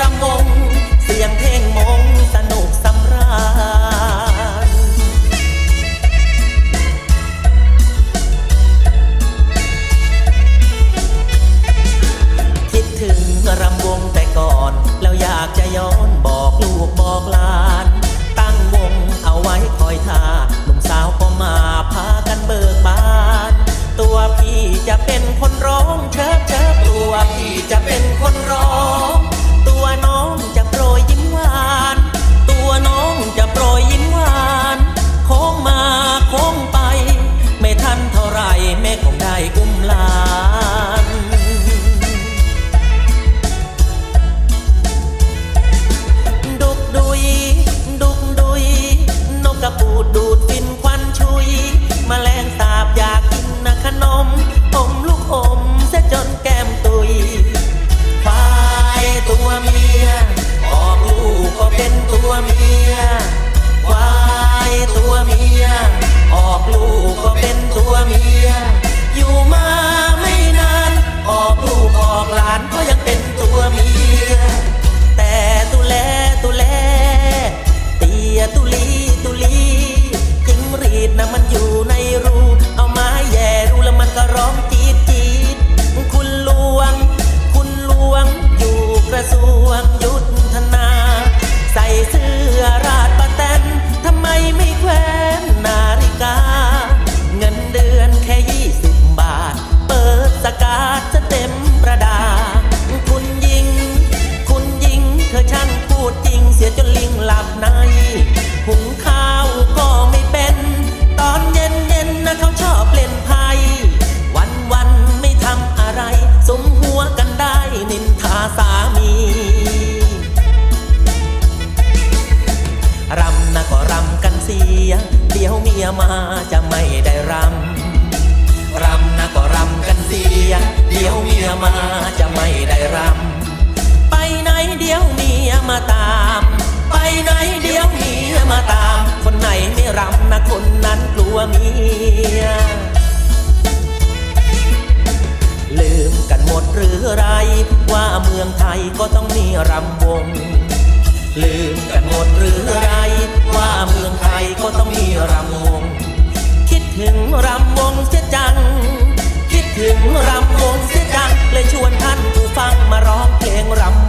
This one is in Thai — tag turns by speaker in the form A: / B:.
A: รำวง เสียงเพลงมงสนุกสำราญคิดถึงรำวงแต่ก่อน แล้วอยากจะย้อน น หลับใน หุงข้าวก็ไม่เป็น ตอนเย็นเย็นนะเขาชอบเล่นไพ่วันวันไม่ทำอะไร สมหัวกันได้นินทาสามีรำนะก็รำกันเสีย เดี๋ยวเมียมาจะไม่ได้รำรำนะก็รำกันเสีย เดี๋ยวเมียมาจะไม่ได้รำไปไหนเดี๋ยวเมียมาตาม ไหนเดี๋ยวเมียมาตาม คนไหนไม่รำนะคนนั้นกลัวเมีย ลืมกันหมดหรือไร ว่าเมืองไทยก็ต้องมีรำวง ลืมกันหมดหรือไร ว่าเมืองไทยก็ต้องมีรำวง คิดถึงรำวงเสียจัง คิดถึงรำวงเสียจังเลยชวนท่านผู้ฟังมาร้องเพลงรำ